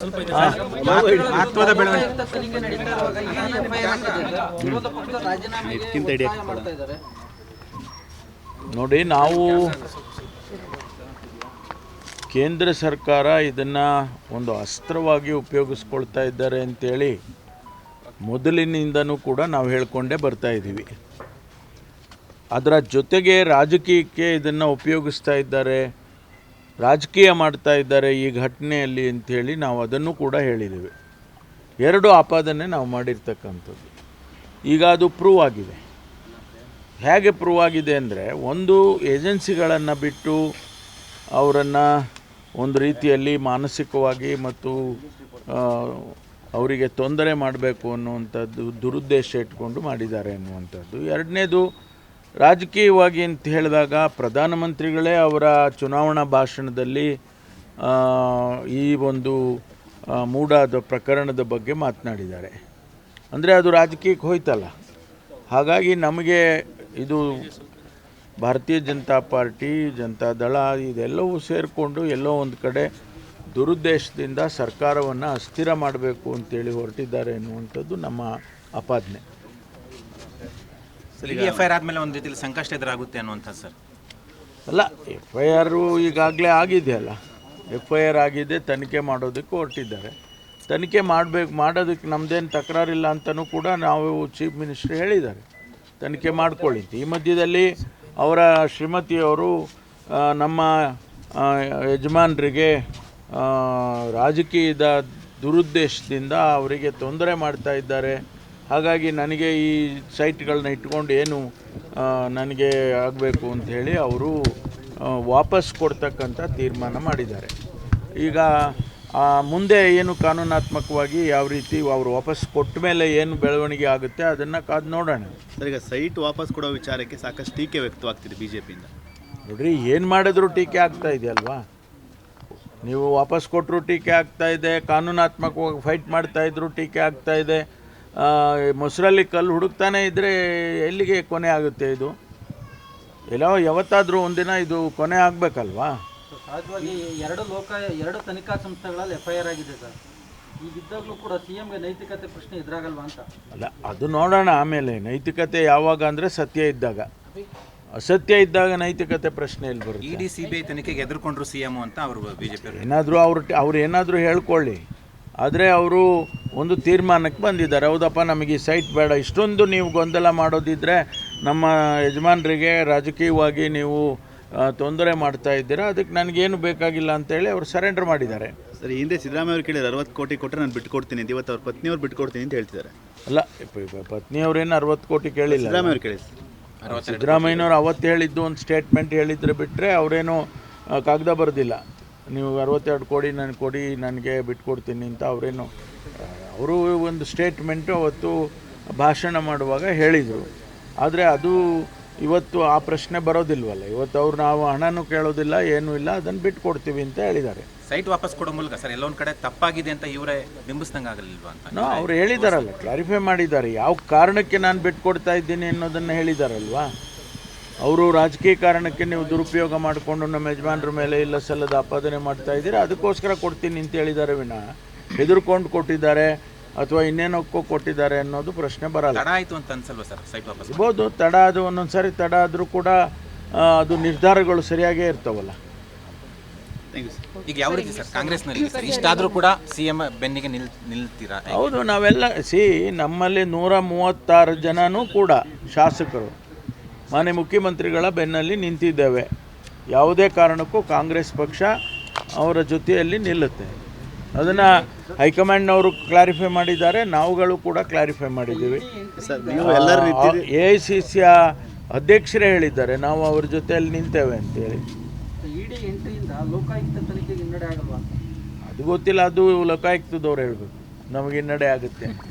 ಮಹತ್ವದ ಬೆಳವಣಿಗೆ. ನೋಡಿ ನಾವು ಕೇಂದ್ರ ಸರ್ಕಾರ ಇದನ್ನ ಒಂದು ಅಸ್ತ್ರವಾಗಿ ಉಪಯೋಗಿಸ್ಕೊಳ್ತಾ ಇದ್ದಾರೆ ಅಂತೇಳಿ ಮೊದಲಿನಿಂದನೂ ಕೂಡ ನಾವು ಹೇಳ್ಕೊಂಡೇ ಬರ್ತಾ ಇದ್ದೀವಿ. ಅದರ ಜೊತೆಗೆ ರಾಜಕೀಯಕ್ಕೆ ಇದನ್ನು ಉಪಯೋಗಿಸ್ತಾ ಇದ್ದಾರೆ. ರಾಜಕೀಯ ಮಾಡ್ತಾ ಇದ್ದಾರೆ ಈ ಘಟನೆಯಲ್ಲಿ ಅಂಥೇಳಿ ನಾವು ಅದನ್ನು ಕೂಡ ಹೇಳಿದ್ದೀವಿ. ಎರಡು ಆಪಾದನೆ ನಾವು ಮಾಡಿರ್ತಕ್ಕಂಥದ್ದು. ಈಗ ಅದು ಪ್ರೂವ್ ಆಗಿದೆ. ಹೇಗೆ ಪ್ರೂವ್ ಆಗಿದೆ ಅಂದರೆ ಒಂದು ಏಜೆನ್ಸಿಗಳನ್ನು ಬಿಟ್ಟು ಅವರನ್ನು ಒಂದು ರೀತಿಯಲ್ಲಿ ಮಾನಸಿಕವಾಗಿ ಮತ್ತು ಅವರಿಗೆ ತೊಂದರೆ ಮಾಡಬೇಕು ಅನ್ನುವಂಥದ್ದು ದುರುದ್ದೇಶ ಇಟ್ಕೊಂಡು ಮಾಡಿದ್ದಾರೆ ಅನ್ನುವಂಥದ್ದು. ಎರಡನೇದು ರಾಜಕೀಯವಾಗಿ ಅಂತ ಹೇಳಿದಾಗ ಪ್ರಧಾನಮಂತ್ರಿಗಳೇ ಅವರ ಚುನಾವಣಾ ಭಾಷಣದಲ್ಲಿ ಈ ಒಂದು ಮೂಡಾದ ಪ್ರಕರಣದ ಬಗ್ಗೆ ಮಾತನಾಡಿದ್ದಾರೆ. ಅಂದರೆ ಅದು ರಾಜಕೀಯಕ್ಕೆ ಹೋಯ್ತಲ್ಲ. ಹಾಗಾಗಿ ನಮಗೆ ಇದು ಭಾರತೀಯ ಜನತಾ ಪಾರ್ಟಿ, ಜನತಾ ದಳ, ಇದೆಲ್ಲವೂ ಸೇರಿಕೊಂಡು ಎಲ್ಲೋ ಒಂದು ಕಡೆ ದುರುದ್ದೇಶದಿಂದ ಸರ್ಕಾರವನ್ನು ಅಸ್ಥಿರ ಮಾಡಬೇಕು ಅಂತೇಳಿ ಹೊರಟಿದ್ದಾರೆ ಎನ್ನುವಂಥದ್ದು ನಮ್ಮ ಆಪಾದನೆ. ಸರ್ ಎಫ್ ಐ ಆರ್ ಆದಮೇಲೆ ಒಂದು ರೀತಿಯಲ್ಲಿ ಸಂಕಷ್ಟ ಎದುರಾಗುತ್ತೆ ಅನ್ನುವಂಥದ್ದು ಸರ್. ಅಲ್ಲ ಎಫ್ ಐ ಆರು ಈಗಾಗಲೇ ಆಗಿದೆಯಲ್ಲ ಎಫ್ ಐ ಆರ್ ಆಗಿದೆ ತನಿಖೆ ಮಾಡೋದಕ್ಕೆ ಹೊರಟಿದ್ದಾರೆ. ತನಿಖೆ ಮಾಡಬೇಕು ಮಾಡೋದಕ್ಕೆ ನಮ್ದೇನು ತಕರಾರಿಲ್ಲ ಅಂತಲೂ ಕೂಡ ನಾವು ಚೀಫ್ ಮಿನಿಸ್ಟ್ರ್ ಹೇಳಿದ್ದಾರೆ. ತನಿಖೆ ಮಾಡ್ಕೊಳ್ಳಿ. ಈ ಮಧ್ಯದಲ್ಲಿ ಅವರ ಶ್ರೀಮತಿಯವರು ನಮ್ಮ ಯಜಮಾನರಿಗೆ ರಾಜಕೀಯದ ದುರುದ್ದೇಶದಿಂದ ಅವರಿಗೆ ತೊಂದರೆ ಮಾಡ್ತಾ ಇದ್ದಾರೆ. ಹಾಗಾಗಿ ನನಗೆ ಈ ಸೈಟ್ಗಳನ್ನ ಇಟ್ಕೊಂಡು ಏನು ನನಗೆ ಆಗಬೇಕು ಅಂಥೇಳಿ ಅವರು ವಾಪಸ್ ಕೊಡ್ತಕ್ಕಂಥ ತೀರ್ಮಾನ ಮಾಡಿದ್ದಾರೆ. ಈಗ ಮುಂದೆ ಏನು ಕಾನೂನಾತ್ಮಕವಾಗಿ ಯಾವ ರೀತಿ ಅವರು ವಾಪಸ್ ಕೊಟ್ಟ ಮೇಲೆ ಏನು ಬೆಳವಣಿಗೆ ಆಗುತ್ತೆ ಅದನ್ನು ಕಾದು ನೋಡೋಣ. ಸರ್ ಈಗ ಸೈಟ್ ವಾಪಸ್ ಕೊಡೋ ವಿಚಾರಕ್ಕೆ ಸಾಕಷ್ಟು ಟೀಕೆ ವ್ಯಕ್ತವಾಗ್ತಿದೆ ಬಿ ಜೆ ಪಿಯಿಂದ ನೋಡ್ರಿ ಏನು ಮಾಡಿದ್ರು ಟೀಕೆ ಆಗ್ತಾ ಇದೆ ಅಲ್ವಾ ನೀವು ವಾಪಸ್ ಕೊಟ್ಟರು ಟೀಕೆ ಆಗ್ತಾ ಇದೆ ಕಾನೂನಾತ್ಮಕವಾಗಿ ಫೈಟ್ ಮಾಡ್ತಾ ಇದ್ರು ಟೀಕೆ ಆಗ್ತಾ ಇದೆ. ಮೊಸರಲ್ಲಿ ಕಲ್ಲು ಹುಡುಕ್ತಾನೆ ಇದ್ದರೆ ಎಲ್ಲಿಗೆ ಕೊನೆ ಆಗುತ್ತೆ ಇದು? ಎಲ್ಲೋ ಯಾವತ್ತಾದರೂ ಒಂದಿನ ಇದು ಕೊನೆ ಆಗಬೇಕಲ್ವಾ? ಸಹಜವಾಗಿ ಎರಡು ಲೋಕ ಎರಡು ತನಿಖಾ ಸಂಸ್ಥೆಗಳಲ್ಲಿ ಎಫ್ ಐ ಆರ್ ಆಗಿದೆ ಸರ್. ಈಗಿದ್ದಾಗಲೂ ಕೂಡ ಸಿ ಎಂಗೆ ನೈತಿಕತೆ ಪ್ರಶ್ನೆ ಎದುರಾಗಲ್ವಾ ಅಂತ? ಅಲ್ಲ ಅದು ನೋಡೋಣ ಆಮೇಲೆ. ನೈತಿಕತೆ ಯಾವಾಗ ಅಂದರೆ ಸತ್ಯ ಇದ್ದಾಗ. ಅಸತ್ಯ ಇದ್ದಾಗ ನೈತಿಕತೆ ಪ್ರಶ್ನೆ ಇಲ್ಲಿ ಬರುತ್ತೆ? ಇಡಿ ಸಿ ಬಿ ಐ ತನಿಖೆಗೆ ಎದುರುಕೊಂಡ್ರು ಸಿ ಎಂ ಅಂತ ಅವರು ಬಿಜೆಪಿ ಪಿ ಏನಾದರೂ ಅವ್ರು ಅವ್ರು ಏನಾದರೂ ಹೇಳ್ಕೊಳ್ಳಿ. ಆದರೆ ಅವರು ಒಂದು ತೀರ್ಮಾನಕ್ಕೆ ಬಂದಿದ್ದಾರೆ. ಹೌದಪ್ಪ ನಮಗೆ ಈ ಸೈಟ್ ಬೇಡ. ಇಷ್ಟೊಂದು ನೀವು ಗೊಂದಲ ಮಾಡೋದಿದ್ದರೆ ನಮ್ಮ ಯಜಮಾನರಿಗೆ ರಾಜಕೀಯವಾಗಿ ನೀವು ತೊಂದರೆ ಮಾಡ್ತಾ ಇದ್ದೀರಾ? ಅದಕ್ಕೆ ನನಗೇನು ಬೇಕಾಗಿಲ್ಲ ಅಂತೇಳಿ ಅವರು ಸರೆಂಡರ್ ಮಾಡಿದ್ದಾರೆ. ಸರಿ ಹಿಂದೆ ಸಿದ್ದರಾಮಯ್ಯ ಅವರು ಕೇಳಿದ್ರು ಅರವತ್ತು ಕೋಟಿ ಕೊಟ್ಟರೆ ನಾನು ಬಿಟ್ಕೊಡ್ತೀನಿ ಅಂತ. ಇವತ್ತು ಅವ್ರ ಪತ್ನಿಯವ್ರು ಬಿಟ್ಕೊಡ್ತೀನಿ ಅಂತ ಹೇಳ್ತಿದ್ದಾರೆ. ಅಲ್ಲ ಪತ್ನಿಯವ್ರೇನು ಅರವತ್ತು ಕೋಟಿ ಕೇಳಿಲ್ಲ ಸಿದ್ದರಾಮಯ್ಯ ಅವರು ಕೇಳಿ ಸಿದ್ದರಾಮಯ್ಯನವ್ರು ಅವತ್ತು ಹೇಳಿದ್ದು ಒಂದು ಸ್ಟೇಟ್ಮೆಂಟ್ ಹೇಳಿದ್ರೆ ಬಿಟ್ಟರೆ ಅವರೇನು ಕಾಗದ ಬರೆದಿಲ್ಲ. ನೀವು ಅರವತ್ತೆರಡು ಕೋಟಿ ನನಗೆ ಕೊಡಿ ನನಗೆ ಬಿಟ್ಕೊಡ್ತೀನಿ ಅಂತ ಅವರೇನು ಅವರು ಒಂದು ಸ್ಟೇಟ್ಮೆಂಟು ಅವತ್ತು ಭಾಷಣ ಮಾಡುವಾಗ ಹೇಳಿದರು. ಆದರೆ ಅದು ಇವತ್ತು ಆ ಪ್ರಶ್ನೆ ಬರೋದಿಲ್ವಲ್ಲ. ಇವತ್ತು ಅವ್ರು ನಾವು ಹಣನೂ ಕೇಳೋದಿಲ್ಲ ಏನೂ ಇಲ್ಲ ಅದನ್ನು ಬಿಟ್ಕೊಡ್ತೀವಿ ಅಂತ ಹೇಳಿದ್ದಾರೆ. ಸೈಟ್ ವಾಪಸ್ ಕೊಡೋ ಮೂಲಕ ಸರ್ ಎಲ್ಲೊಂದು ಕಡೆ ತಪ್ಪಾಗಿದೆ ಅಂತ ಇವರೇ ಬಿಂಬಿಸ್ದಂಗೆ ಆಗಲಿಲ್ವಾ ಅಂತ? ನೋ ಅವ್ರು ಹೇಳಿದಾರಲ್ಲ ಕ್ಲಾರಿಫೈ ಮಾಡಿದ್ದಾರೆ. ಯಾವ ಕಾರಣಕ್ಕೆ ನಾನು ಬಿಟ್ಟು ಕೊಡ್ತಾ ಇದ್ದೀನಿ ಅನ್ನೋದನ್ನು ಹೇಳಿದಾರಲ್ವಾ? ಅವರು ರಾಜಕೀಯ ಕಾರಣಕ್ಕೆ ನೀವು ದುರುಪಯೋಗ ಮಾಡಿಕೊಂಡು ನಮ್ಮ ಯಜಮಾನ್ರ ಮೇಲೆ ಇಲ್ಲ ಸಲ್ಲದ ಆಪಾದನೆ ಮಾಡ್ತಾ ಇದ್ದೀರಾ? ಅದಕ್ಕೋಸ್ಕರ ಕೊಡ್ತೀನಿ ಅಂತ ಹೇಳಿದ್ದಾರೆ ವಿನಃ. ಹೆದರ್ಕೊಂಡು ಕೊಟ್ಟಿದ್ದಾರೆ ಅಥವಾ ಇನ್ನೇನಕ್ಕೂ ಕೊಟ್ಟಿದ್ದಾರೆ ಅನ್ನೋದು ಪ್ರಶ್ನೆ ಬರಲ್ಲ. ತಡ ಆಯಿತು ಅಂತ ಅನ್ಸಲ್ವ ಸರ್ ಸೈಟ್ ವಾಪಸ್ ಇರ್ಬೋದು ತಡ ಅದು ಒಂದೊಂದು ಸಾರಿ ತಡ ಆದರೂ ಕೂಡ ಆ, ಅದು ನಿರ್ಧಾರಗಳು ಸರಿಯಾಗೇ ಇರ್ತಾವಲ್ಲ. ಥ್ಯಾಂಕ್ ಯು ಸರ್ ಈಗ ಯಾವ ರೀತಿ ಸರ್ ಕಾಂಗ್ರೆಸ್ನಲ್ಲಿ ಸರ್ ಇಷ್ಟಾದರೂ ಕೂಡ ಸಿ ಎಂ ಬೆನ್ನಿಗೆ ನಿಲ್ ನಿಲ್ತೀರಾ? ಹೌದು ನಾವೆಲ್ಲ ಸಿ ನಮ್ಮಲ್ಲಿ ನೂರ ಮೂವತ್ತಾರು ಜನನೂ ಕೂಡ ಶಾಸಕರು. ಮಾನ್ಯ ಮುಖ್ಯಮಂತ್ರಿಗಳ ಬೆನ್ನಲ್ಲಿ ನಿಂತಿದ್ದೇವೆ. ಯಾವುದೇ ಕಾರಣಕ್ಕೂ ಕಾಂಗ್ರೆಸ್ ಪಕ್ಷ ಅವರ ಜೊತೆಯಲ್ಲಿ ನಿಲ್ಲುತ್ತೆ. ಅದನ್ನು ಹೈಕಮಾಂಡ್ನವರು ಕ್ಲಾರಿಫೈ ಮಾಡಿದ್ದಾರೆ ನಾವುಗಳು ಕೂಡ ಕ್ಲಾರಿಫೈ ಮಾಡಿದ್ದೀವಿ. ಸರ್ ನೀವು ಎಲ್ಲರ ರೀತಿ ಎ ಐ ಸಿ ಸಿಯ ಅಧ್ಯಕ್ಷರೇ ಹೇಳಿದ್ದಾರೆ ನಾವು ಅವ್ರ ಜೊತೆಯಲ್ಲಿ ನಿಂತೇವೆ ಅಂತೇಳಿ. ಅದು ಗೊತ್ತಿಲ್ಲ ಅದು ಲೋಕಾಯುಕ್ತದವ್ರು ಹೇಳಬೇಕು ನಮಗೆ ಹಿನ್ನಡೆ ಆಗುತ್ತೆ ಅಂತ.